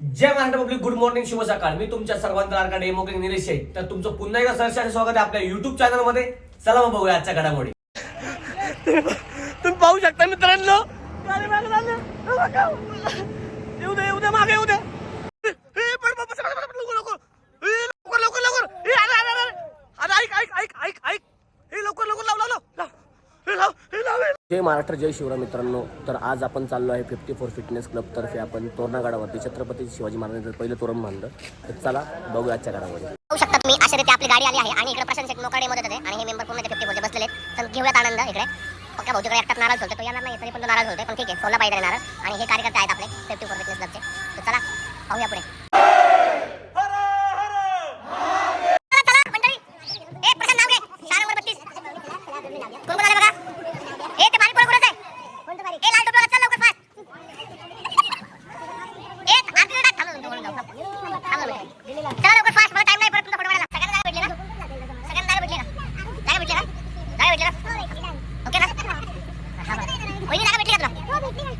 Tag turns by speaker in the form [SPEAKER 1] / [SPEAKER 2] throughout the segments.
[SPEAKER 1] जय Maharashtra public good morning शुभ सकाळ मी तुमच्या सर्वांचा लाडका डेमोक्रेट निलेश आहे तर तुमचं पुन्हा एकदा सहर्ष स्वागत आहे आपल्या युट्यूब चॅनलमध्ये चला मग बघूया आजच्या घडामोडी.
[SPEAKER 2] तुम्ही पाहू शकता मित्रांनो. गाडी येऊ दे येऊ दे मागे येऊ दे. हे, हे, लवकर लवकर. हे, लवकर लवकर लवकर. हे, ऐक ऐक ऐक ऐक हे लवकर लवकर लाव लाव लाव. लाव. लाव.
[SPEAKER 3] जय महाराष्ट्र जय शिवराय मित्रांनो. तर आज आपण चाललो आहे फिफ्टी फोर फिटनेस क्लबतर्फे आपण तोरणागडावरती छत्रपती शिवाजी महाराजांचं पहिलं तोरण बांधलं. तर चला बघूया आजच्या गडामध्ये.
[SPEAKER 4] पाहू शकता तुम्ही. अशा रीती आपली गाडी आली आहे आणि इकडे प्रशांत शेठ मोकाडे मध्ये होते आणि हे मेंबर पूर्ण फिफ्टी फोरचे बसलेले तर घेऊयात आनंद इकडे. पक्का भाऊजीकडे एकटाच नाराज होते तो येणार नाही तरी पण तो नाराज होते पण ठीक आहे सोला पाहिजे नाराज आणि हे कार्यकर्ते आहेत आपले फिफ्टी फोर फिटनेस क्लबचे तर चला पाहूया पुढे चला, चला, मंडळी. ए, प्रशांत नाव घे. सहा नंबर बत्तीस. कोण कोण आले बघा? ए, ते बारीक पोरं कुठं आहे? ए, लाल टोपीवाला, चल लवकर fast. ए, आरतीला टाक. थांब, थांब, थांब, थांब. थांब ना मिनिट. चला लवकर फास्ट मला टाइम नाही परत तुमचा फोटो काढायला सगळ्यांना जागा भेटली ना सगळ्यांना जागा भेटली ना जागा भेटली ना जागा भेटली ना ओके ना हा, बरं. वहिनी जागा भेटली का तुला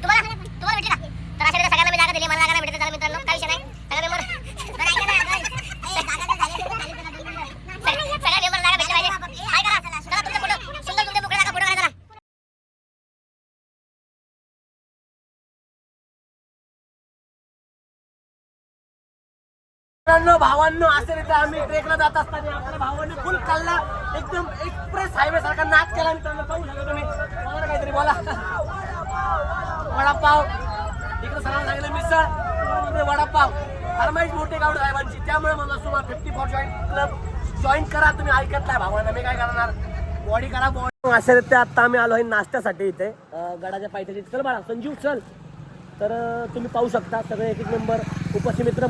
[SPEAKER 4] तुम्हाला तुम्हाला भेटली ना तर अशा रीती सगळ्यांना मी जागा दिली मला जागा नाही भेटत चला मित्रांनो काही विषय नाही सगळ्या मेंबर सगळ्या मेंबर जागा भेटली पाहिजे काय करा चला तुमचा फोटो सुंदर तुमच्या मोकळ्या जागा फोटो काढा चला
[SPEAKER 2] मित्रांनो भावांनो असे रीते आम्ही ट्रेकला जात असताना आपल्या भावांनी फुल खाल्ला. एकदम एक्सप्रेस हायवे सारखा नाच केला मित्रांनो पाहू तुम्ही. बोला ना काहीतरी बोला. वडापाव. इकडे सगळं सांगितलं मिसळ. वडापाव. फरमाईश मोठे गावड साहेबांची. त्यामुळे मला सुमार fifty four join club join करा. तुम्ही ऐकत नाही भावांना. मी काय करणार? बॉडी करा बॉडी अशा रीते आता आम्ही आलो आहे नाश्त्यासाठी इथे. गडाच्या पायथ्याची चल बाळा संजीव चल. तर तुम्ही पाहू शकता. सगळे एक एक नंबर उपस्थित मित्र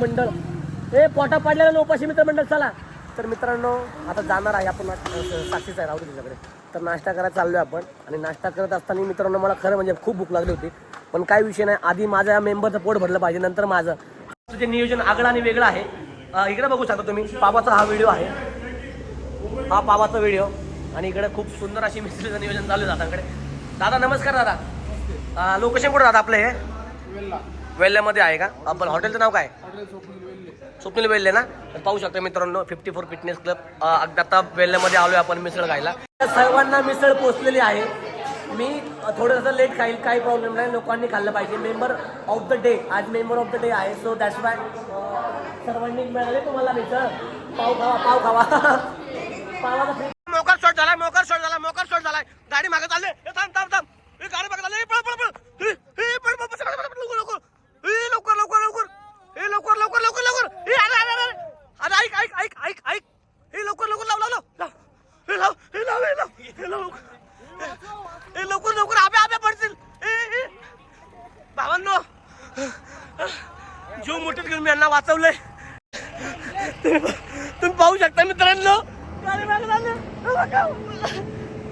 [SPEAKER 2] ए पोटा पडलेलं ना उपाशी मित्र मंडळ चला. तर मित्रांनो आता जाणार आहे आपण साक्षीच आहे राहू दे तुझ्याकडे. तर नाश्ता करायला चाललोय आपण. आणि नाश्ता करत असताना मित्रांनो मला खरं म्हणजे खूप भूक लागली होती. पण काय विषय नाही आधी माझ्या या मेंबरचं पोट भरलं पाहिजे नंतर माझं. तुझे नियोजन आगळं आणि वेगळं आहे. इकडे बघू शकता तुम्ही पावाचा हा व्हिडिओ आहे. हा पावाचा व्हिडिओ. आणि इकडे खूप सुंदर अशी मिस्त्रीचं नियोजन चालू आहे दादाकडे. दादा नमस्कार दादा. लोकेशन कुठं दादा आपलं हे? वेल्ल्यामध्ये आहे का? आपण हॉटेलचं नाव काय? स्वप्नील वेल्ले ना? तर पाहू शकता मित्रांनो फिफ्टी फोर फिटनेस क्लब आता वेल्ल्यामध्ये आलोय आपण मिसळ खायला. सर्वांना मिसळ पोचलेली आहे. मी थोडंसं लेट खाईल काही प्रॉब्लेम नाही. लोकांनी खाल्लं पाहिजे. मेंबर ऑफ द डे आज मेंबर ऑफ द डे आहे. सो दॅट्स वाय सर्वांनी मिळाले तुम्हाला मिसळ. पाव खावा पाव खावा. free मोकर शॉट झालाय मोकर शॉट झाला मोकर शॉट झालाय. गाडी मागे चालले. ए, थांब थांब थांब. गाडी मागे चालले ए, पळ पळ पळ ए, ए, पळ, पळ, पळ, पळ, पळ, पळ, लवकर लवकर ए, लवकर लवकर लवकर ए लवकर लवकर लवकर लवकर ए अरे अरे अरे अरे ऐक ऐक ऐक ऐक ऐक ए लवकर लवकर लाव लाव लाव लाव ए लाव ए लाव ए लाव ए लाव लवकर. ए लवकर लवकर आब्या आब्या पडतील ए ए भावांनो जीव मुठीत घेऊन मी यांना वाचवलंय तुम्ही पाहू शकता मित्रांनो गाडी मागे झाले. हे बघा.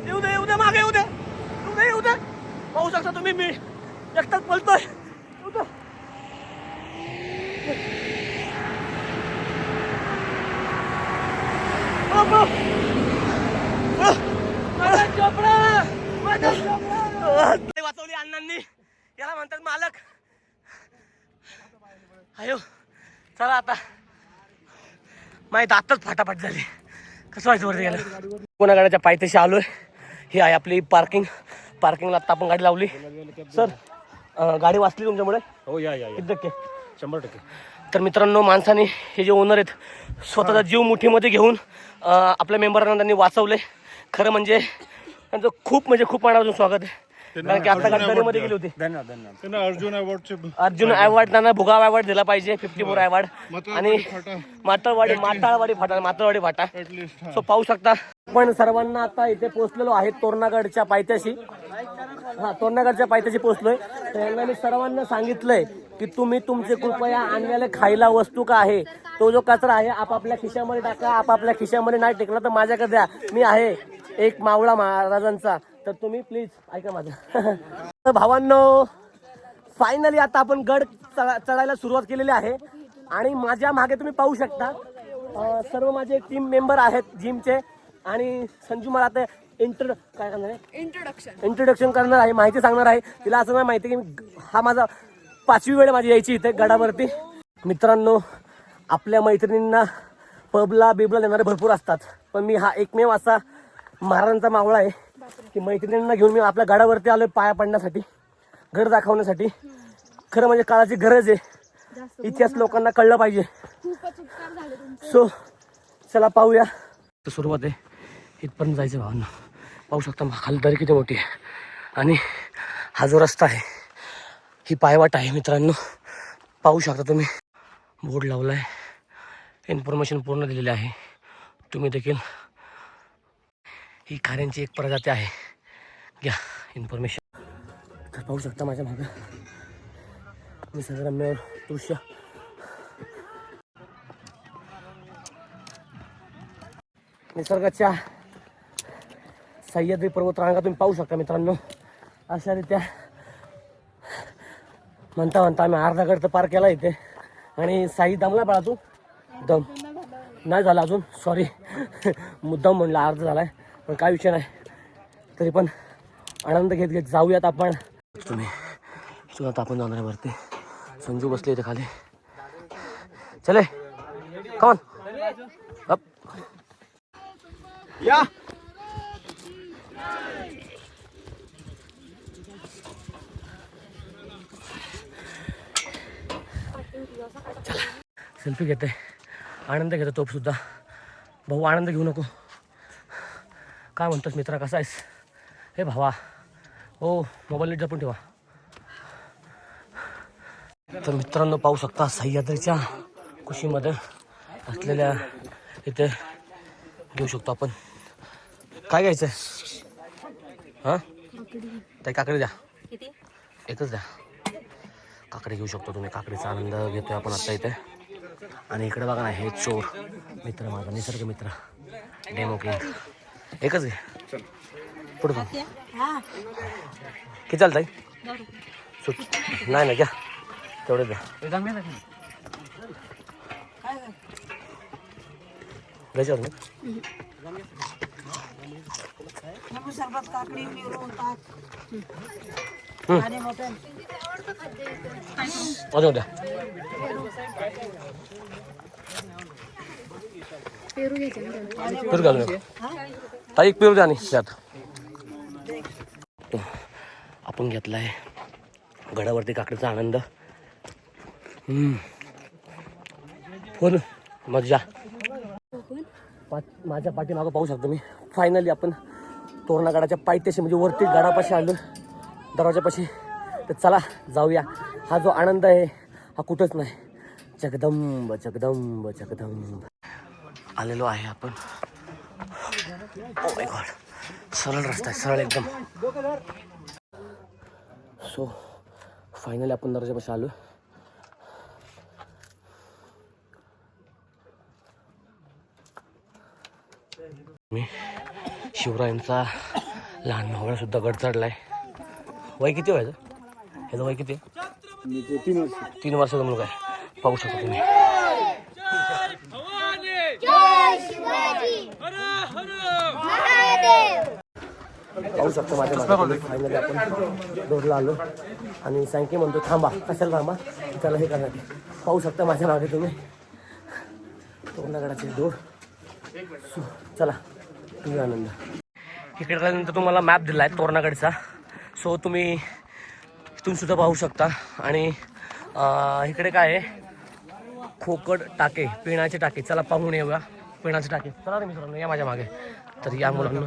[SPEAKER 2] येऊ दे येऊ दे मागे येऊ दे येऊ दे येऊ दे पाहू शकता तुम्ही मी एकटाच पळतोय येऊ दे. बाबा. आह. माझा चोपडा. माझा चोपडा. लय वाचवली अण्णांनी याला म्हणतात मालक अयो चला आता. माहीत आताच फाटाफाट झाली. कसं व्हायचं वरती गेलं? कोणा गाड्याच्या पायथ्याशी आलोय. ही आहे आपली पार्किंग पार्किंगला आता आपण गाडी लावली. सर अं, गाडी वाचली तुमच्यामुळे?
[SPEAKER 5] हो या या या.
[SPEAKER 2] किती टक्के
[SPEAKER 5] शंभर टक्के.
[SPEAKER 2] तर मित्रांनो माणसाने हे जे ओनर आहेत स्वतःचा जीव मुठीमध्ये घेऊन अं, आपल्या मेंबरांना त्यांनी वाचवले खरं म्हणजे त्यांचं खूप म्हणजे खूप मनापासून स्वागत आहे. कारण की आता गेली होती.
[SPEAKER 5] धन्यवाद धन्यवाद. त्यांना अर्जुन अवॉर्डचे
[SPEAKER 2] अर्जुन अवॉर्ड त्यांना भुगाव अवॉर्ड दिला पाहिजे फिफ्टी फोर अवॉर्ड आणि मातळवाडी माताळवाडी फाटा मातळवाडी फाटा. सो पाहू शकता. पण सर्वांना आता इथे पोहोचलेलो आहे तोरणागडच्या पायथ्याशी. हा तोरणागडच्या पायथ्याशी पोहोचलोय. तर यांना मी सर्वांना सांगितलंय की तुम्ही तुमचे कृपया आणलेले खायला वस्तू का आहे? तो जो कचरा आहे आपापल्या खिशामध्ये टाका आपापल्या खिशामध्ये नाही टेकला तर माझ्याकडे द्या. मी आहे एक मावळा महाराजांचा. तर तुम्ही प्लीज ऐका माझं. भावांनो फायनली आता आपण गड चढा- चढायला सुरुवात केलेली आहे. आणि माझ्या मागे तुम्ही पाहू शकता सर्व माझे टीम मेंबर आहेत जिमचे आणि संजू मला आता इंटर काय करणार आहे?
[SPEAKER 6] इंट्रोडक्शन
[SPEAKER 2] इंट्रोडक्शन करणार आहे माहिती सांगणार आहे. तिला असं नाही माहिती की हा माझा पाचवी वेळ माझी यायची इथे गडावरती. मित्रांनो आपल्या मैत्रिणींना पबला बिबला नेणारे भरपूर असतात. पण मी हा एकमेव असा महाराजांचा मावळा आहे. की मैत्रिणींना घेऊन मी आपल्या गाड्यावरती आलोय पाया पडण्यासाठी घर दाखवण्यासाठी. खरं म्हणजे काळाची गरज आहे. इतिहास लोकांना कळलं पाहिजे. सो चला पाहूया. तर सुरुवात आहे. इथपर्यंत जायचं भावना. पाहू शकता खालदारी किती मोठी आहे. आणि हा जो रस्ता आहे ही पायवाट आहे मित्रांनो. पाहू शकता तुम्ही. बोर्ड लावला आहे इन्फॉर्मेशन पूर्ण दिलेली आहे. तुम्ही देखील ही खाऱ्यांची एक प्रजाती आहे. घ्या इन्फॉर्मेशन तर पाहू शकता माझ्या मागं. निसर्गरम्य दृश्य. निसर्गाच्या सह्याद्री पर्वतरांगा तुम्ही पाहू शकता मित्रांनो. अशा रीत्या म्हणता म्हणता आम्ही अर्धा गड तर पार केला इथे. आणि साई दमला बाळा तू? दम. नाही झाला अजून. सॉरी मुद्दाम म्हणला अर्धा आहे पण काय विषय नाही. तरी पण आनंद घेत घेत जाऊयात आपण. तुम्ही आता आपण जाणार आहे वरती. संजू बसले इथे खाली. चले. कॉन अप सेल्फी घेते. आनंद घेतो तो सुद्धा भाऊ आनंद घेऊ नको. काय म्हणतोस मित्रा कसा आहेस? हे भावा हो मोबाईल नीट जपून ठेवा. तर मित्रांनो पाहू शकता सह्याद्रीच्या कुशीमध्ये असलेल्या इथे घेऊ शकतो आपण. काय घ्यायचं हां? ताई काकडे द्या. एकच द्या. काकडे घेऊ शकतो तुम्ही. काकडीचा आनंद घेतोय आपण आता इथे. आणि इकडे बघा ना हे चोर. मित्र माझा निसर्ग मित्र. Demo king. एकच घे. पुढे जाऊ. किती चालतं सुट. नाही ना घ्या. तेवढे द्या घ्यायच्यावर ना?
[SPEAKER 7] सरबत काकडी पेरू
[SPEAKER 2] अजून द्या. ताई एक पेरू द्या त्यात आपण घेतलाय गडावरती काकडीचा आनंद. फोन मजा पाच माझ्या पाठीमागं पाहू शकतो मी. फायनली आपण तोरणागडाच्या पायथ्याशी म्हणजे वरती गडापाशी आलो. दरवाजापाशी. तर चला जाऊया. हा जो आनंद आहे हा कुठंच नाही. जगदंब जगदंब जगदंब. आलेलो आहे आपण. Oh my God. सरळ रस्ता आहे सरळ एकदम. सो फायनली आपण दरवाजापाशी आलो मी शिवरायांचा लहान भावळा सुद्धा गड चढलाय. वय किती व्हायचं ह्याचं? वय किती? तीन वर्षाचा मुलगा आहे. पाहू शकता तुम्ही. पाहू शकतो माझ्या मागे. फायनली आपण दोरला आलो. आणि सँकी म्हणतो थांबा कशाला थांबा? त्याला हे करणार पाहू शकता माझ्या मागे तुम्ही. तोंडागडाचे दोर चला तुम्ही आनंद. इकडे आल्यानंतर तुम्हाला मॅप दिला आहे तोरणागडचा सो तुम्ही इथून सुद्धा पाहू शकता. आणि इकडे काय आहे? खोकड टाके पिण्याचे टाके. चला पाहून येऊया. पिण्याचे टाके. चला रे मित्रांनो या माझ्या मागे. तर या मुलांना.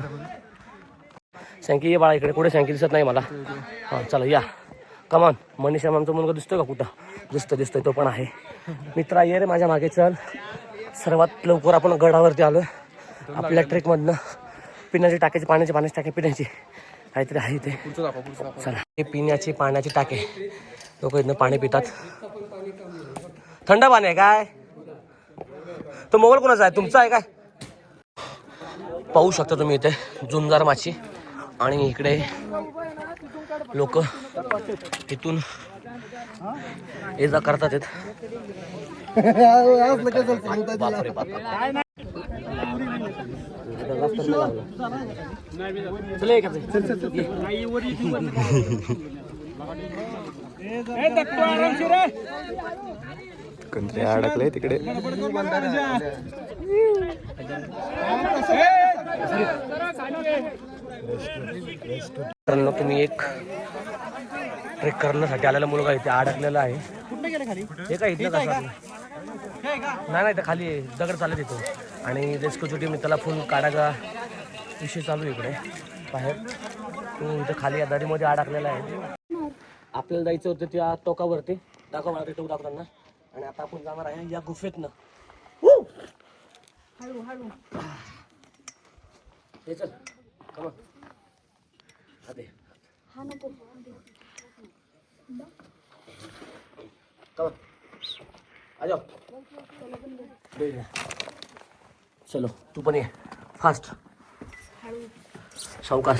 [SPEAKER 2] सँकी ये बाळा इकडे. कुठे सँकी दिसत नाही मला? हां चला या. कमान मनीष आमचा मुलगा दिसतोय का कुठं? दिसतोय दिसतोय तो पण आहे. मित्रा ये रे माझ्या मागे चल. सर्वात लवकर आपण गडावरती आलो आपल्या ट्रेकमधनं. पिण्याची टाक्याची पाण्याची पाण्याची टाके पिण्याची. काहीतरी आहे ते. चला. हे पिण्याची पाण्याची टाके. लोक इथनं पाणी पितात. थंड पाणी आहे काय? तो मोबाईल कोणाचा आहे? तुमचा आहे काय? पाहू शकता तुम्ही इथे जुंजार माची. आणि इकडे लोक इथून ये जा करतात
[SPEAKER 8] कोणतरी अडकलंय तिकडे.
[SPEAKER 2] मित्रांनो तुम्ही एक ट्रेक करण्यासाठी आलेला मुलगा इथे अडकलेला आहे. हे काय इथलं कसं नाही नाही तर खाली आहे. दगड चालत येतो आणि रेस्क्यूची टीम त्याला फुल काढायचा विषय चालू आहे इकडे बाहेर. तो इथं खाली दरीमध्ये अडकलेला आहे. आपल्याला जायचं होतं त्या टोकावरती. दाखव मला ते टोक दाखवताना. आणि आता आपण जाणार आहे या गुफेतनं. हे! चल कमा अरे कमा आ जाओ. बैठ जा. चलो तू पण ये. फास्ट सावकाश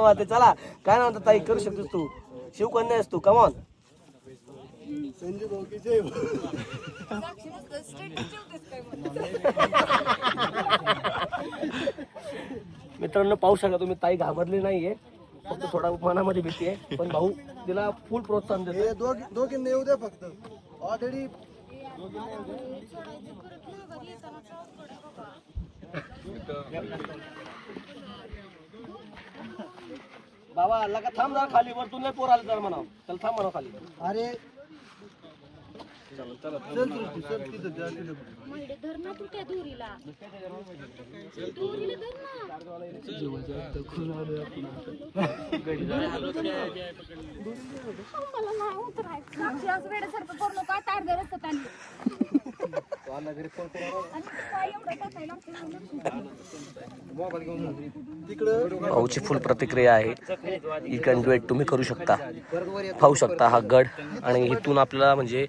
[SPEAKER 2] बात आहे चला. काय म्हणतात ताई? करू शकतोस तू. शिवकन्या आहेस तू. कमॉन मित्रांनो पाहू शकता तुम्ही ताई घाबरली नाहीये. फक्त थोडा मनामध्ये भीती आहे. पण भाऊ तिला फुल प्रोत्साहन देतो
[SPEAKER 6] दोघींना येऊ द्या फक्त. ऑलरेडी
[SPEAKER 2] बाबा लगा थांब जा खाली वर तुला पोर आले तर म्हणा त्याला थांब म्हणा खाली.
[SPEAKER 6] अरे
[SPEAKER 2] भाऊची फुल प्रतिक्रिया आहे. यू कॅन डू इट तुम्ही करू शकता. पाहू शकता हा गड आणि इथून आपल्याला म्हणजे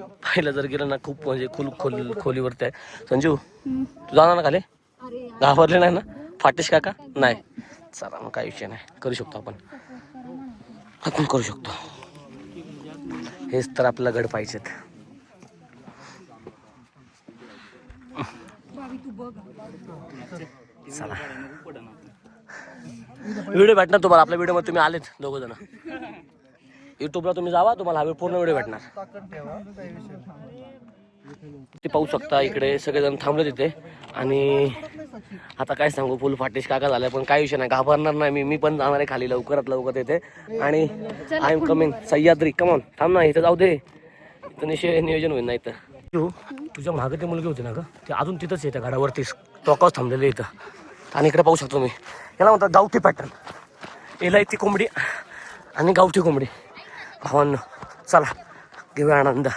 [SPEAKER 2] पाहिलं जर गेलं ना खूप म्हणजे खोल खोल खोलीवरती आहे. संजू तू जाणार ना खाली? घाबरले नाही ना? फाटेश काका? नाही. चला मग काही विषय नाही. करू शकतो आपण. आपण करू शकतो. हेच तर आपल्याला गड पाहिजेत. चला. व्हिडिओ भेटणार तुम्हाला. आपल्या व्हिडिओमध्ये तुम्ही आलेत दोघ जण. युट्यूबला तुम्ही जावा तुम्हाला हा पूर्ण व्हिडिओ भेटणार.
[SPEAKER 6] ताकद ठेवा काही विषय नाही.
[SPEAKER 2] ते पाहू शकता इकडे सगळेजण थांबले तिथे आणि आता काय सांगू फुल फाटेश काका झालाय पण काही विषय नाही घाबरणार नाही मी मी पण जाणार आहे खाली लवकरात लवकर येते आणि I am coming Sahyadri come on थांब ना इथं जाऊ दे. इथं निश्चय नियोजन होईल नाही तर तू तुझ्या मागे ती मुलगी होती ना का ते अजून तिथंच आहे त्या गाडावरती टोकाच थांबलेले इथं. आणि इकडे पाहू शकतो मी. याला म्हणतात गावठी पॅटर्न याला ती कोंबडी आणि गावठी कोंबडी. हो भावांनो चला घेऊया आनंद.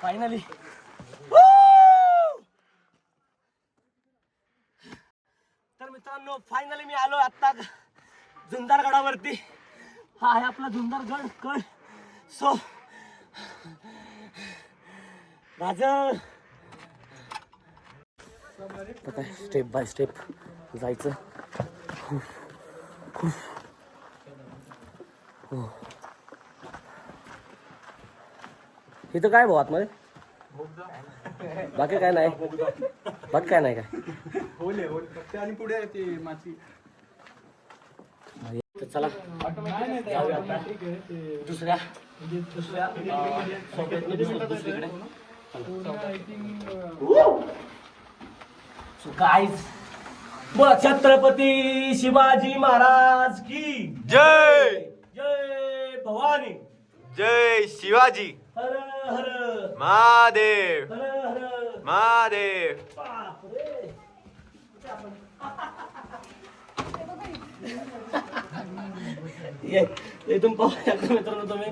[SPEAKER 2] फायनली तर मित्रांनो फायनली मी आलो आत्ता झुंजारगडावरती हा आहे आपला झुंजार गड सो राज. स्टेप बाय स्टेप जायचं. खूप खूप इथं काय भाऊ आतमध्ये? बाकी काय नाही. बाकी काय नाही काय
[SPEAKER 6] होले होले. फक्त आणि पुढे ते माती.
[SPEAKER 2] तर चला. दुसऱ्या. दुसऱ्या दुसरीकडे गाईज छत्रपती शिवाजी महाराज की
[SPEAKER 8] जय!
[SPEAKER 2] जय भवानी.
[SPEAKER 8] जय शिवाजी.
[SPEAKER 2] हर हर
[SPEAKER 8] महादेव।
[SPEAKER 2] हर हर
[SPEAKER 8] महादेव।
[SPEAKER 2] बापरे. ये इथून पाहू शकता मित्रांनो तुम्ही?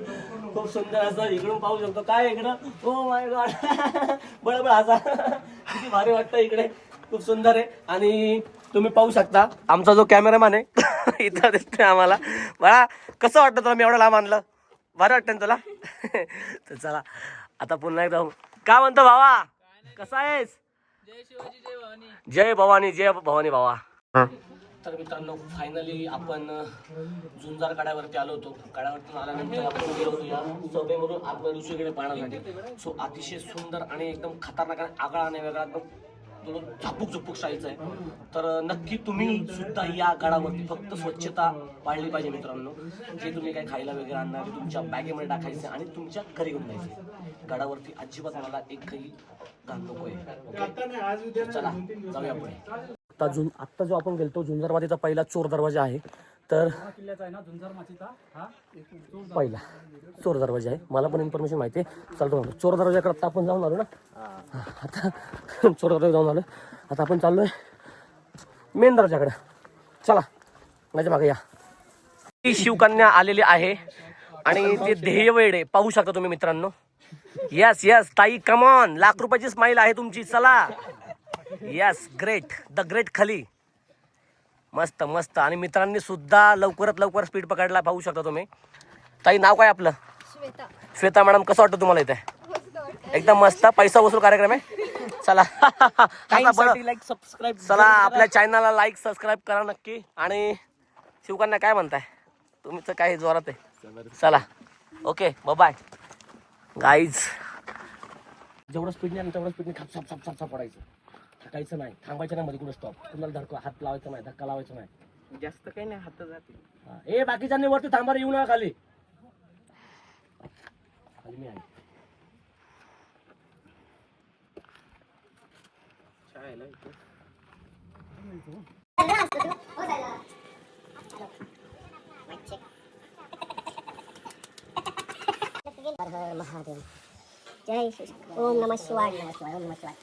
[SPEAKER 2] खूप सुंदर असं इकडून पाहू शकतो. काय इकडं? ओ माय गॉड बळबळ असा. किती भारी वाटतं इकडे. खूप सुंदर आहे. आणि तुम्ही पाहू शकता आमचा जो कॅमेरामॅन आहे इथं दिसतोय आम्हाला. बळा कसं वाटतं तुला? मी एवढं लांब आणलं. बरं वाटतं तुला? तर चला आता पुन्हा एकदा काय म्हणतो भावा? कसा आहेस? जय भवानी जय भवानी भावा. तर मित्रांनो फायनली आपण जुंजार झुंजार गाड्यावरती आलो होतो. गाड्यावरती आल्यानंतर आपण गेलो होतो या सभेमधून आत्मा पाहण्यासाठी. सो अतिशय सुंदर आणि एकदम खतरनाक आणि आगळा आणि वेगळा एकदम झापूक झुपूक शाळेचा आहे. तर नक्की तुम्ही सुद्धा या गडावरती फक्त स्वच्छता पाळली पाहिजे मित्रांनो. जे तुम्ही काही खायला वगैरे आणणार तुमच्या बॅगेमध्ये टाकायचे आणि तुमच्या घरी घेऊन जायचे गडावरती अजिबात मला एकही घाण नको आहे चला जाऊया पुढे. आता जुन आत्ता जो आपण गेलतो झुंजारवादीचा पहिला चोर दरवाजा आहे. तर पहिला चोर दरवाजा आहे. मला पण इन्फॉर्मेशन माहिती आहे. चालतो म्हणतो चोर दरवाजाकडे आता आपण जाऊन आलो ना? हा, आता चोर दरवाजा जाऊन आलो. आता आपण चाललोय मेन दरवाजाकडे. चला माझ्या मागे या. शिवकन्या आलेली आहे आणि ते ध्येय वेळे पाहू शकता तुम्ही मित्रांनो. यस यस ताई कमॉन लाख रुपयाची स्माईल आहे तुमची. चला. यस ग्रेट द ग्रेट खाली मस्त मस्त. आणि मित्रांनी सुद्धा लवकरात लवकर स्पीड पकडला पाहू शकता तुम्ही. ताई नाव काय आपलं?
[SPEAKER 9] श्वेता.
[SPEAKER 2] श्वेता मॅडम कसं वाटतं तुम्हाला इथे? एकदम मस्त. पैसा वसूल कार्यक्रम आहे? चला.
[SPEAKER 5] लाईक सबस्क्राईब
[SPEAKER 2] चला आपल्या चॅनलला लाईक सबस्क्राईब करा नक्की. आणि शिवकन्या काय म्हणताय? तुमचं काय जोरात आहे? चला. ओके बाय गाईज जेवढं स्पीडने आणि तेवढं स्पीडने खाप साप साप साप साप पडायचं. थकायचं नाही. थांबायचं नाही मध्ये कुठं स्टॉप तुम्हाला धडका हात लावायचा नाही धक्का लावायचा नाही.
[SPEAKER 7] जास्त काही नाही हात जाते
[SPEAKER 2] हा. ए बाकीच्यांनी वरती थांबा रे, येऊ नका खाली. खाली मी आहे.
[SPEAKER 4] हर हर महादेव। जय श्री ओम नमः शिवाय नमः शिवाय। ओम नमः शिवाय।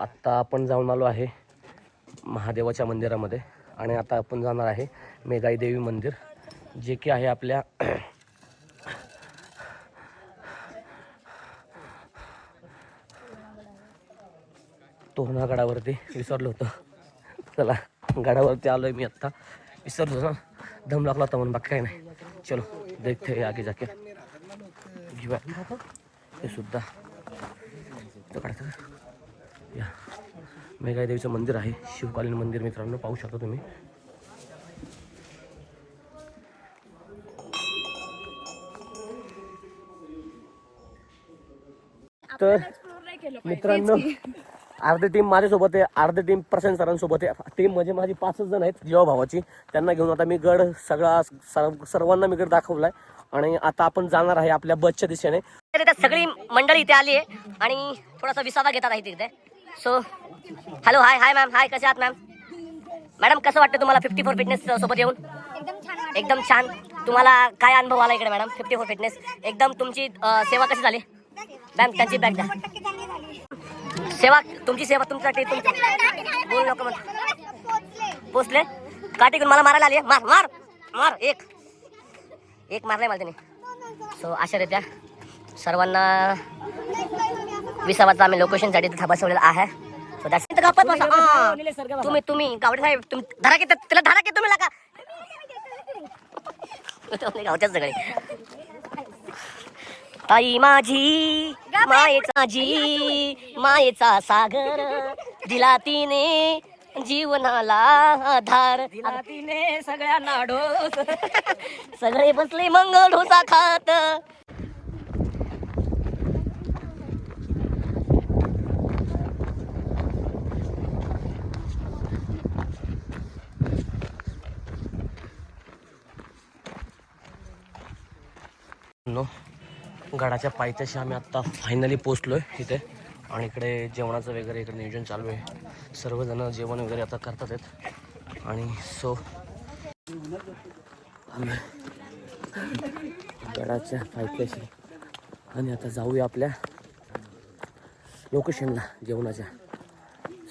[SPEAKER 2] आत्ता आपण जाऊन आलो आहे महादेवाच्या मंदिरामध्ये आणि आता आपण जाणार आहे मेघाई देवी मंदिर. जे की आहे आपल्या तोहना गडावरती. विसरलो होतो. चला गडावरती आलो आहे मी आत्ता. विसरलो ना. दम लागला होता म्हणून बाकी काही नाही. चलो देखते आगे जाके. घेऊया. हे सुद्धा. काढायचं या. मेघाई देवीचं मंदिर आहे. शिवकालीन मंदिर मित्रांनो पाहू शकता तुम्ही. तर मित्रांनो अर्धी टीम माझ्यासोबत आहे. अर्धी टीम प्रशांत सरांसोबत आहे. टीम म्हणजे माझी पाचच जण आहेत जेव्हा भावाची. त्यांना घेऊन आता मी गड सगळा सर्व- सर्वांना मी गड दाखवलाय. आणि आता आपण जाणार आहे आपल्या बसच्या दिशेने.
[SPEAKER 4] सगळी मंडळी इथे आली आहे. आणि थोडासा विसावा घेतात आहे तिथे. So hello hi hi ma'am hi कसे आहात मॅम मॅडम कसं वाटतं तुम्हाला फिफ्टी फोर फिटनेस सोबत येऊन?
[SPEAKER 9] एकदम छान.
[SPEAKER 4] तुम्हाला काय अनुभव आला इकडे मॅडम फिफ्टी फोर फिटनेस एकदम तुमची सेवा कशी झाली? मॅम त्यांची बॅग द्या. सेवा तुमची सेवा तुमच्यासाठी तुमची बोल नको म्हण. पोचले. घेऊन मला मारायला आली? मार मार मार एक. एक मारलाय मला त्याने. सो अशा रित्या सर्वांना विसावाचा आम्ही लोकेशनसाठी तिथं बसवलेला आहे. सो
[SPEAKER 9] गप्पत बसा. हा. तुम्ही तुम्ही गावडे साहेब तुम्ही धरा की तिला धरा की तुम्ही लागा. गावच्याच सगळे. आई माझी मायेचा जी मायेचा सागर दिला तिने जीवनाला आधार. तिने सगळ्यांना ढोस सगळे बसले मंगळ ढोसा खात
[SPEAKER 2] नो गडाच्या पायथ्याशी आम्ही आत्ता फायनली पोचलो आहे इथे. आणि इकडे जेवणाचं वगैरे इकडे नियोजन चालू आहे. सर्वजण जेवण वगैरे आता करतात आहेत. आणि सो आम्ही गडाच्या पायथ्याशी आणि आता जाऊया आपल्या लोकेशनला जेवणाच्या.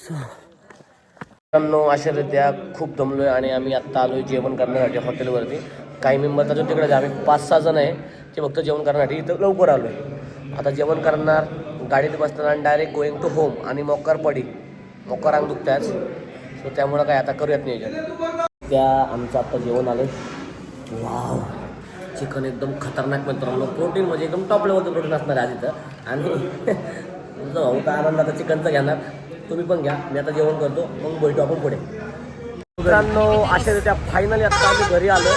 [SPEAKER 2] सो मित्रांनो अशारित्या खूप दमलो आहे आणि आम्ही आत्ता आलो आहे जेवण करण्यासाठी हॉटेलवरती काही मेंबर अजून तिकडे आम्ही पाच सहा जण आहे. ते फक्त जेवण करण्यासाठी इथं लवकर आलो आहे. आता जेवण करणार गाडीत बसणार आणि डायरेक्ट गोईंग टू होम आणि मोकार पडी. मोकार अंग दुखत्याच सो त्यामुळं काय आता करूयात नियोजन. त्या आमचं आत्ता जेवण आलं वाव चिकन एकदम खतरनाक मित्रांनो प्रोटीन म्हणजे एकदम टॉप लेवलचं प्रोटीन असणार आहे आज इथं. आणि तुमचा भाऊ तर आनंद आता चिकनचं घेणार. तुम्ही पण घ्या. मी आता जेवण करतो. मग बोलतो आपण पुढे. मित्रांनो अशा त्या फायनली आत्ता आम्ही घरी आलो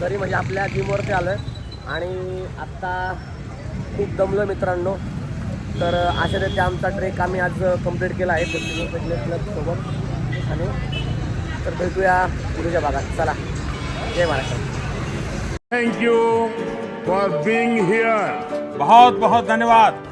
[SPEAKER 2] घरी म्हणजे आपल्या जिमवरती आलं आणि आत्ता खूप दमलो मित्रांनो. तर अशा रीत्या आमचा ट्रेक आम्ही आज कंप्लीट केला आहे फिफ्टी क्लबसोबत आणि तर भेटूया पुढच्या भागात. चला. जय Maharashtra.
[SPEAKER 10] Thank you for being here बहुत बहुत धन्यवाद.